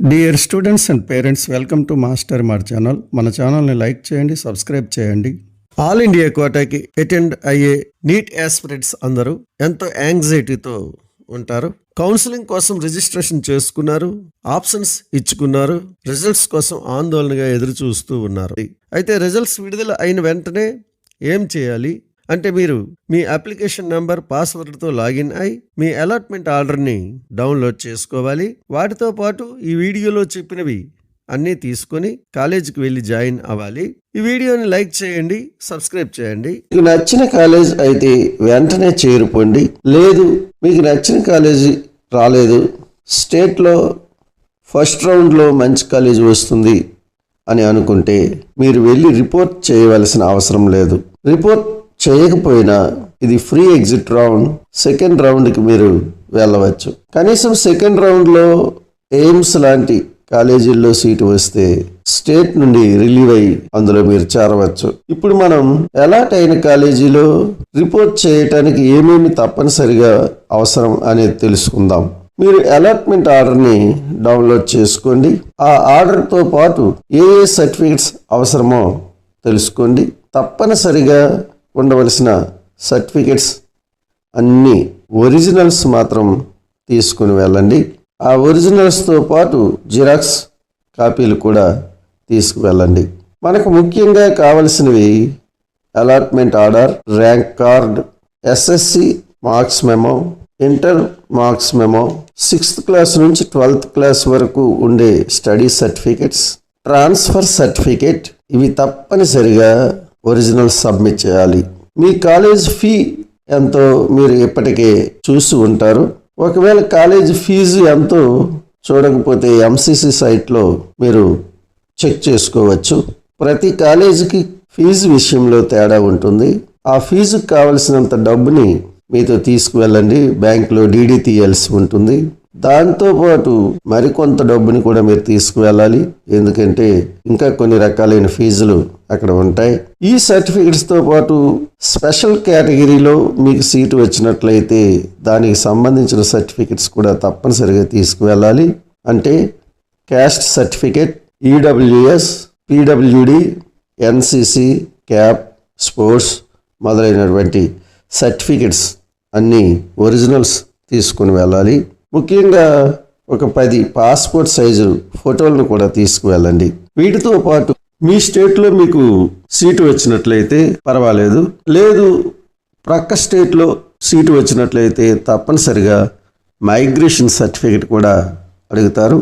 Dear students and parents welcome to master మార్ channel మన ఛానల్ని లైక్ చేయండి సబ్స్క్రైబ్ చేయండి ఆల్ ఇండియా కోటాకి అటెండ్ అయ్యే నీట్ యాస్పిరెంట్స్ అందరూ ఎంతో యాంగ్జైటీతో ఉంటారు. కౌన్సిలింగ్ కోసం రిజిస్ట్రేషన్ చేసుకున్నారు. ఆప్షన్స్ ఇచ్చుకున్నారు. రిజల్ట్స్ కోసం ఆందోళనగా ఎదురు చూస్తూ ఉన్నారు. అయితే రిజల్ట్స్ విడుదల అయిన వెంటనే ఏం చేయాలి? అంటే మీరు మీ అప్లికేషన్ నంబర్ పాస్వర్డ్తో లాగిన్ అయి మీ అలాట్మెంట్ ఆర్డర్ని డౌన్లోడ్ చేసుకోవాలి. వాటితో పాటు ఈ వీడియోలో చెప్పినవి అన్నీ తీసుకొని కాలేజీకి వెళ్ళి జాయిన్ అవ్వాలి. ఈ వీడియోని లైక్ చేయండి సబ్స్క్రైబ్ చేయండి. మీకు నచ్చిన కాలేజ్ అయితే వెంటనే చేరుకోండి. లేదు మీకు నచ్చిన కాలేజీ రాలేదు స్టేట్లో ఫస్ట్ రౌండ్లో మంచి కాలేజ్ వస్తుంది అని అనుకుంటే మీరు వెళ్ళి రిపోర్ట్ చేయవలసిన అవసరం లేదు. రిపోర్ట్ చేయకపోయినా ఇది ఫ్రీ ఎగ్జిట్ రౌండ్ సెకండ్ రౌండ్కి మీరు వెళ్ళవచ్చు. కనీసం సెకండ్ రౌండ్లో ఎయిమ్స్ లాంటి కాలేజీల్లో సీటు వస్తే స్టేట్ నుండి రిలీవ్ అయ్యి అందులో మీరు చేరవచ్చు. ఇప్పుడు మనం ఎలాట్ అయిన కాలేజీలో రిపోర్ట్ చేయటానికి ఏమేమి తప్పనిసరిగా అవసరం అనేది తెలుసుకుందాం. మీరు అలాట్మెంట్ ఆర్డర్ని డౌన్లోడ్ చేసుకోండి. ఆ ఆర్డర్తో పాటు ఏ ఏ సర్టిఫికెట్స్ అవసరమో తెలుసుకోండి. తప్పనిసరిగా ఉండవలసిన సర్టిఫికెట్స్ అన్నీ ఒరిజినల్స్ మాత్రం తీసుకుని వెళ్ళండి. ఆ ఒరిజినల్స్తో పాటు జిరాక్స్ కాపీలు కూడా తీసుకువెళ్ళండి. మనకు ముఖ్యంగా కావలసినవి allotment order rank card SSC marks memo inter marks memo sixth class నుంచి ట్వెల్త్ క్లాస్ వరకు ఉండే స్టడీ సర్టిఫికెట్స్ ట్రాన్స్ఫర్ సర్టిఫికెట్ ఇవి తప్పనిసరిగా ఒరిజినల్ సబ్మిట్ చేయాలి. మీ కాలేజ్ ఫీ ఎంతో మీరు ఇప్పటికే చూసి ఉంటారు. ఒకవేళ కాలేజ్ ఫీజు ఎంతో చూడకపోతే ఎంసీసీ సైట్లో మీరు చెక్ చేసుకోవచ్చు. ప్రతి కాలేజీకి ఫీజు విషయంలో తేడా ఉంటుంది. ఆ ఫీజుకు కావలసినంత డబ్బుని మీతో తీసుకువెళ్ళండి. బ్యాంకులో డీడీ తీయాల్సి ఉంటుంది. దాంతోపాటు మరికొంత డబ్బుని కూడా మీరు తీసుకువెళ్ళాలి. ఎందుకంటే ఇంకా కొన్ని రకాలైన ఫీజులు అక్కడ ఉంటాయి. ఈ సర్టిఫికెట్స్తో పాటు స్పెషల్ కేటగిరీలో మీకు సీటు వచ్చినట్లయితే దానికి సంబంధించిన సర్టిఫికెట్స్ కూడా తప్పనిసరిగా తీసుకువెళ్ళాలి. అంటే caste certificate EWS PWD NCC cap sports మొదలైనటువంటి సర్టిఫికెట్స్ అన్నీ ఒరిజినల్స్ తీసుకుని వెళ్ళాలి. ముఖ్యంగా ఒక పది పాస్పోర్ట్ సైజు ఫోటోలను కూడా తీసుకువెళ్ళండి. వీటితో పాటు మీ స్టేట్లో మీకు సీటు వచ్చినట్లయితే పర్వాలేదు. లేదు ప్రక్క స్టేట్లో సీటు వచ్చినట్లయితే తప్పనిసరిగా మైగ్రేషన్ సర్టిఫికెట్ కూడా అడుగుతారు.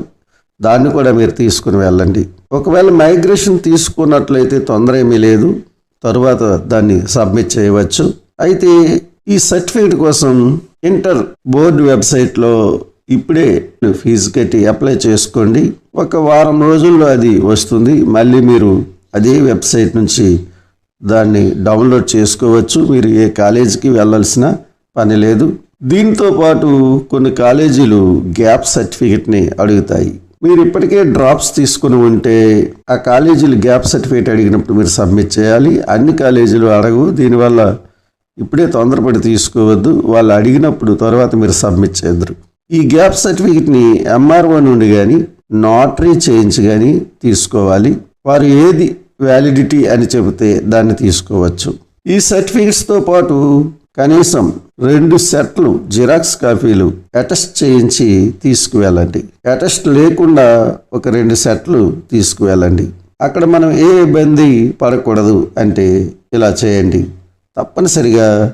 దాన్ని కూడా మీరు తీసుకుని వెళ్ళండి. ఒకవేళ మైగ్రేషన్ తీసుకున్నట్లయితే తొందర ఏమీ లేదు. తరువాత దాన్ని సబ్మిట్ చేయవచ్చు. అయితే ఈ సర్టిఫికేట్ కోసం ఇంటర్ బోర్డు వెబ్సైట్లో ఇప్పుడే ఫీజు కట్టి అప్లై చేసుకోండి. ఒక వారం రోజుల్లో అది వస్తుంది. మళ్ళీ మీరు అదే వెబ్సైట్ నుంచి దాన్ని డౌన్లోడ్ చేసుకోవచ్చు. మీరు ఏ కాలేజీకి వెళ్ళాల్సిన పని లేదు. దీంతో పాటు కొన్ని కాలేజీలు గ్యాప్ సర్టిఫికెట్ని అడుగుతాయి. మీరు ఇప్పటికే డ్రాప్స్ తీసుకుని ఉంటే ఆ కాలేజీలు గ్యాప్ సర్టిఫికేట్ అడిగినప్పుడు మీరు సబ్మిట్ చేయాలి. అన్ని కాలేజీలు అడగవు. దీనివల్ల ఇప్పుడే తొందరపడి తీసుకోవద్దు. వాళ్ళు అడిగినప్పుడు తర్వాత మీరు సబ్మిట్ చేద్దరు. ఈ గ్యాప్ సర్టిఫికెట్ని ఎంఆర్ఓ నుండి కానీ నాటరీ చేయించి కానీ తీసుకోవాలి. వారు ఏది వ్యాలిడిటీ అని చెబితే దాన్ని తీసుకోవచ్చు. ఈ సర్టిఫికెట్స్తో పాటు కనీసం రెండు సెట్లు జిరాక్స్ కాపీలు అటెస్ట్ చేయించి తీసుకువెళ్ళండి. అటెస్ట్ లేకుండా ఒక రెండు సెట్లు తీసుకువెళ్ళండి. అక్కడ మనం ఏ ఇబ్బంది పడకూడదు అంటే ఇలా చేయండి. తప్పనిసరిగా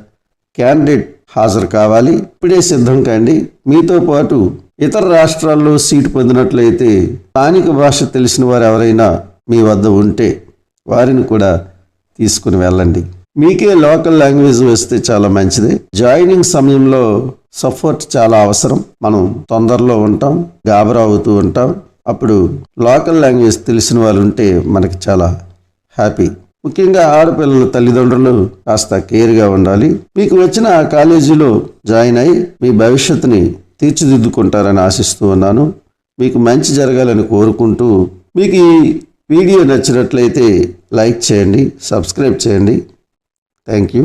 క్యాండిడేట్ హాజరు కావాలి. ఇప్పుడే సిద్ధం కండి. మీతో పాటు ఇతర రాష్ట్రాల్లో సీటు పొందినట్లయితే స్థానిక భాష తెలిసిన వారు ఎవరైనా మీ వద్ద ఉంటే వారిని కూడా తీసుకుని వెళ్ళండి. మీకే లోకల్ లాంగ్వేజ్ వస్తే చాలా మంచిది. జాయినింగ్ సమయంలో సపోర్ట్ చాలా అవసరం. మనం తొందరలో ఉంటాం గాబరా అవుతూ ఉంటాం. అప్పుడు లోకల్ లాంగ్వేజ్ తెలిసిన వాళ్ళు ఉంటే మనకి చాలా హ్యాపీ. ముఖ్యంగా ఆడపిల్లల తల్లిదండ్రులు కాస్త కేర్గా ఉండాలి. మీకు వచ్చిన ఆ కాలేజీలో జాయిన్ అయి మీ భవిష్యత్తుని తీర్చిదిద్దుకుంటారని ఆశిస్తూ ఉన్నాను. మీకు మంచి జరగాలని కోరుకుంటూ మీకు ఈ వీడియో నచ్చినట్లయితే లైక్ చేయండి సబ్స్క్రైబ్ చేయండి. Thank you.